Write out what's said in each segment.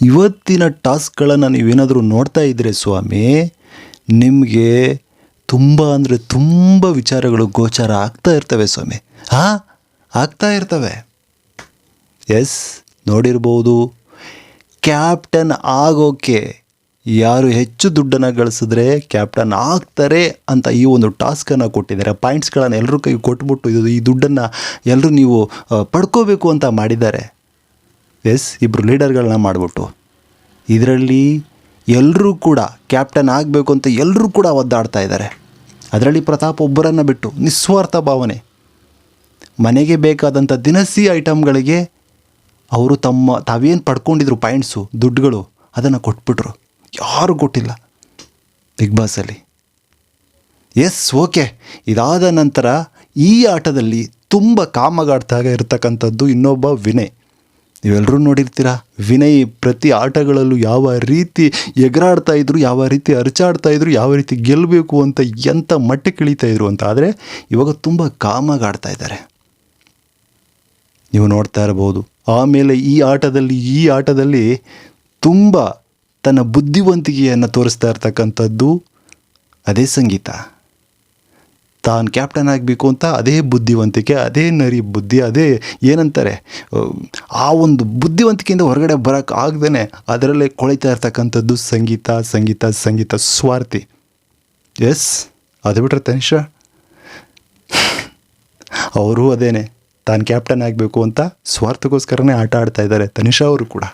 ಇವತ್ತಿನ ಟಾಸ್ಕ್ಗಳನ್ನು ನೀವೇನಾದರೂ ನೋಡ್ತಾ ಇದ್ದರೆ ಸ್ವಾಮಿ, ನಿಮಗೆ ತುಂಬ ಅಂದರೆ ತುಂಬ ವಿಚಾರಗಳು ಗೋಚಾರ ಆಗ್ತಾ ಇರ್ತವೆ ಸ್ವಾಮಿ. ಹಾಂ ಆಗ್ತಾ ಇರ್ತವೆ. ಎಸ್ ನೋಡಿರ್ಬೋದು. ಕ್ಯಾಪ್ಟನ್ ಆಗೋಕ್ಕೆ ಯಾರು ಹೆಚ್ಚು ದುಡ್ಡನ್ನು ಗಳಿಸಿದ್ರೆ ಕ್ಯಾಪ್ಟನ್ ಆಗ್ತಾರೆ ಅಂತ ಈ ಒಂದು ಟಾಸ್ಕನ್ನು ಕೊಟ್ಟಿದ್ದಾರೆ. ಪಾಯಿಂಟ್ಸ್ಗಳನ್ನು ಎಲ್ಲರೂ ಕೈ ಕೊಟ್ಬಿಟ್ಟು ಇದು ಈ ದುಡ್ಡನ್ನು ಎಲ್ಲರೂ ನೀವು ಪಡ್ಕೋಬೇಕು ಅಂತ ಮಾಡಿದ್ದಾರೆ. ಎಸ್ ಇಬ್ಬರು ಲೀಡರ್ಗಳನ್ನ ಮಾಡಿಬಿಟ್ಟು. ಇದರಲ್ಲಿ ಎಲ್ಲರೂ ಕೂಡ ಕ್ಯಾಪ್ಟನ್ ಆಗಬೇಕು ಅಂತ ಎಲ್ಲರೂ ಕೂಡ ಒದ್ದಾಡ್ತಾ ಇದ್ದಾರೆ ಅದರಲ್ಲಿ ಪ್ರತಾಪ್ ಒಬ್ಬರನ್ನು ಬಿಟ್ಟು ನಿಸ್ವಾರ್ಥ ಭಾವನೆ. ಮನೆಗೆ ಬೇಕಾದಂಥ ದಿನಸಿ ಐಟಮ್ಗಳಿಗೆ ಅವರು ತಮ್ಮ, ತಾವೇನು ಪಡ್ಕೊಂಡಿದ್ರು ಪಾಯಿಂಟ್ಸು, ದುಡ್ಡುಗಳು, ಅದನ್ನು ಕೊಟ್ಬಿಟ್ರು. ಯಾರು ಕೊಟ್ಟಿಲ್ಲ. ಬಿಗ್ ಬಾಸಲ್ಲಿ. Yes, okay. ಇದಾದ ನಂತರ ಈ ಆಟದಲ್ಲಿ ತುಂಬ ಕಾಮಗಾಡ್ತಾಗ ಇರತಕ್ಕಂಥದ್ದು ಇನ್ನೊಬ್ಬ ವಿನಯ್. ನೀವೆಲ್ಲರೂ ನೋಡಿರ್ತೀರ? ವಿನಯ್ ಪ್ರತಿ ಆಟಗಳಲ್ಲೂ ಯಾವ ರೀತಿ ಎಗರಾಡ್ತಾ ಇದ್ರು, ಯಾವ ರೀತಿ ಅರಚಾಡ್ತಾ ಇದ್ರು, ಯಾವ ರೀತಿ ಗೆಲ್ಲಬೇಕು ಅಂತ ಎಂಥ ಮಟ್ಟಕ್ಕೆ ಇಳಿತಾ ಇದ್ರು ಅಂತ. ಆದರೆ ಇವಾಗ ತುಂಬ ಕಾಮಾಗಾಡ್ತಾ ಇದ್ದಾರೆ. ನೀವು ನೋಡ್ತಾ ಇರ್ಬೋದು, ಆಮೇಲೆ ಈ ಆಟದಲ್ಲಿ ಈ ಆಟದಲ್ಲಿ ತುಂಬ ತನ್ನ ಬುದ್ಧಿವಂತಿಕೆಯನ್ನು ತೋರಿಸ್ತಾ ಇರ್ತಕ್ಕಂಥದ್ದು ಅದೇ ಸಂಗೀತ. ತಾನು ಕ್ಯಾಪ್ಟನ್ ಆಗಬೇಕು ಅಂತ ಅದೇ ಬುದ್ಧಿವಂತಿಕೆ, ಅದೇ ನರಿ ಬುದ್ಧಿ, ಅದೇ ಏನಂತಾರೆ ಆ ಒಂದು ಬುದ್ಧಿವಂತಿಕೆಯಿಂದ ಹೊರಗಡೆ ಬರೋಕ್ಕೆ ಆಗ್ದೇ ಅದರಲ್ಲೇ ಕೊಳಿತಾ ಇರ್ತಕ್ಕಂಥದ್ದು ಸಂಗೀತ ಸಂಗೀತ ಸಂಗೀತ ಸ್ವಾರ್ಥಿ. ಎಸ್? ಅದು ಬಿಟ್ರೆ ತನಿಷ? ಅವರು ಅದೇನೆ, ತಾನು ಕ್ಯಾಪ್ಟನ್ ಆಗಬೇಕು ಅಂತ ಸ್ವಾರ್ಥಕ್ಕೋಸ್ಕರನೇ ಆಟ ಆಡ್ತಾ ಇದ್ದಾರೆ ತನಿಷಾ ಅವರು ಕೂಡ.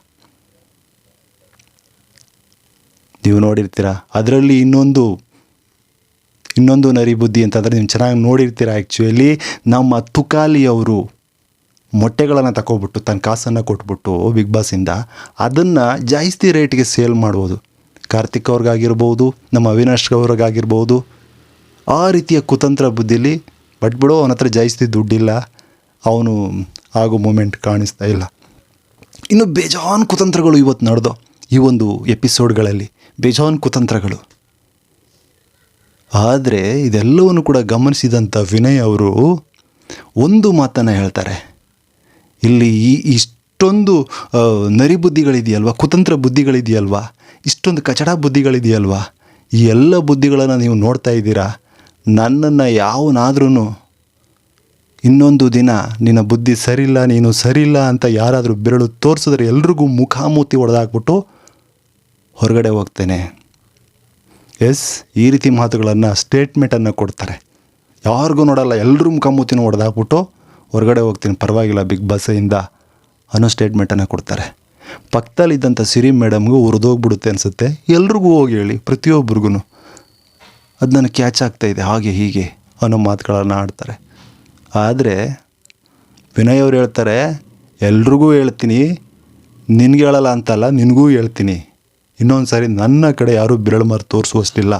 ನೀವು ನೋಡಿರ್ತೀರಾ, ಅದರಲ್ಲಿ ಇನ್ನೊಂದು ಇನ್ನೊಂದು ನರಿ ಬುದ್ಧಿ ಅಂತಂದರೆ ನೀವು ಚೆನ್ನಾಗಿ ನೋಡಿರ್ತೀರ ಆ್ಯಕ್ಚುಲಿ ನಮ್ಮ ತುಕಾಲಿಯವರು ಮೊಟ್ಟೆಗಳನ್ನು ತಗೊಬಿಟ್ಟು ತನ್ನ ಕಾಸನ್ನು ಕೊಟ್ಬಿಟ್ಟು ಬಿಗ್ ಬಾಸಿಂದ ಅದನ್ನು ಜಾಸ್ತಿ ರೇಟಿಗೆ ಸೇಲ್ ಮಾಡ್ಬೋದು. ಕಾರ್ತಿಕ್ ಅವ್ರಿಗಾಗಿರ್ಬೋದು, ನಮ್ಮ ಅವಿನಾಶ್ ಅವ್ರಿಗಾಗಿರ್ಬೋದು. ಆ ರೀತಿಯ ಕುತಂತ್ರ ಬುದ್ಧಿಲಿ ಬಟ್ ಬಿಡೋ, ಅವನ ಹತ್ರ ಜಾಸ್ತಿ ದುಡ್ಡಿಲ್ಲ. ಅವನು ಆಗೋ ಮೂಮೆಂಟ್ ಕಾಣಿಸ್ತಾ ಇಲ್ಲ. ಇನ್ನು ಬೇಜಾನ್ ಕುತಂತ್ರಗಳು ಇವತ್ತು ನಡೆದೋ ಈ ಒಂದು ಎಪಿಸೋಡ್ಗಳಲ್ಲಿ ಬೇಜಾನ್ ಕುತಂತ್ರಗಳು. ಆದರೆ ಇದೆಲ್ಲವನ್ನು ಕೂಡ ಗಮನಿಸಿದಂಥ ವಿನಯ್ ಅವರು ಒಂದು ಮಾತನ್ನು ಹೇಳ್ತಾರೆ. ಇಲ್ಲಿ ಈ ಇಷ್ಟೊಂದು ನರಿ ಬುದ್ಧಿಗಳಿದೆಯಲ್ವಾ, ಕುತಂತ್ರ ಬುದ್ಧಿಗಳಿದೆಯಲ್ವಾ, ಇಷ್ಟೊಂದು ಕಚಡ ಬುದ್ಧಿಗಳಿದೆಯಲ್ವಾ, ಈ ಎಲ್ಲ ಬುದ್ಧಿಗಳನ್ನು ನೀವು ನೋಡ್ತಾ ಇದ್ದೀರಾ? ನನ್ನನ್ನು ಯಾವನಾದ್ರೂ ಇನ್ನೊಂದು ದಿನ ನಿನ್ನ ಬುದ್ಧಿ ಸರಿಯಿಲ್ಲ, ನೀನು ಸರಿಯಿಲ್ಲ ಅಂತ ಯಾರಾದರೂ ಬೆರಳು ತೋರಿಸಿದ್ರೆ ಎಲ್ರಿಗೂ ಮುಖಾಮುತಿ ಹೊಡೆದಾಕ್ಬಿಟ್ಟು ಹೊರಗಡೆ ಹೋಗ್ತೇನೆ. ಎಸ್, ಈ ರೀತಿ ಮಾತುಗಳನ್ನು ಸ್ಟೇಟ್ಮೆಂಟನ್ನು ಕೊಡ್ತಾರೆ. ಯಾರಿಗೂ ನೋಡಲ್ಲ ಎಲ್ಲರೂ ಮುಖಾಮೂತಿನೂ ಹೊಡೆದಾಕ್ಬಿಟ್ಟು ಹೊರಗಡೆ ಹೋಗ್ತೀನಿ, ಪರವಾಗಿಲ್ಲ, ಬಿಗ್ ಬಾಸಿಂದ ಅನ್ನೋ ಸ್ಟೇಟ್ಮೆಂಟನ್ನು ಕೊಡ್ತಾರೆ. ಪಕ್ಕದಲ್ಲಿದ್ದಂಥ ಸಿರಿ ಮೇಡಮ್ಗೂ ಹುರಿದೋಗ್ಬಿಡುತ್ತೆ ಅನಿಸುತ್ತೆ. ಎಲ್ರಿಗೂ ಹೋಗಿ ಹೇಳಿ ಪ್ರತಿಯೊಬ್ಬರಿಗೂ ಅದು ನನಗೆ ಕ್ಯಾಚ್ ಆಗ್ತಾ ಇದೆ, ಹಾಗೆ ಹೀಗೆ ಅನ್ನೋ ಮಾತುಗಳನ್ನು ಆಡ್ತಾರೆ. ಆದರೆ, ವಿನಯ್ ಅವ್ರು ಹೇಳ್ತಾರೆ, ಎಲ್ರಿಗೂ ಹೇಳ್ತೀನಿ, ನಿನಗೆ ಹೇಳಲ್ಲ ಅಂತಲ್ಲ, ನಿನಗೂ ಹೇಳ್ತೀನಿ. ಇನ್ನೊಂದು ಸಾರಿ ನನ್ನ ಕಡೆ ಯಾರೂ ಬಿರಳು ಮಾರು ತೋರಿಸುವಷ್ಟಿಲ್ಲ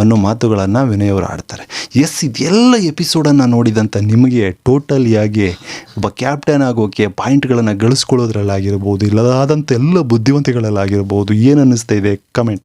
ಅನ್ನೋ ಮಾತುಗಳನ್ನು ವಿನಯ್ ಅವರು ಆಡ್ತಾರೆ. ಎಸ್, ಇದೆಲ್ಲ ಎಪಿಸೋಡನ್ನು ನೋಡಿದಂಥ ನಿಮಗೆ ಟೋಟಲಿಯಾಗಿ ಒಬ್ಬ ಕ್ಯಾಪ್ಟನ್ ಆಗೋಕೆ ಪಾಯಿಂಟ್ಗಳನ್ನು ಗಳಿಸ್ಕೊಳ್ಳೋದ್ರಲ್ಲಾಗಿರ್ಬೋದು ಇಲ್ಲದಾದಂಥ ಎಲ್ಲ ಬುದ್ಧಿವಂತಿಗಳಲ್ಲಾಗಿರ್ಬೋದು, ಏನು ಅನ್ನಿಸ್ತಾ ಇದೆ? ಕಮೆಂಟ್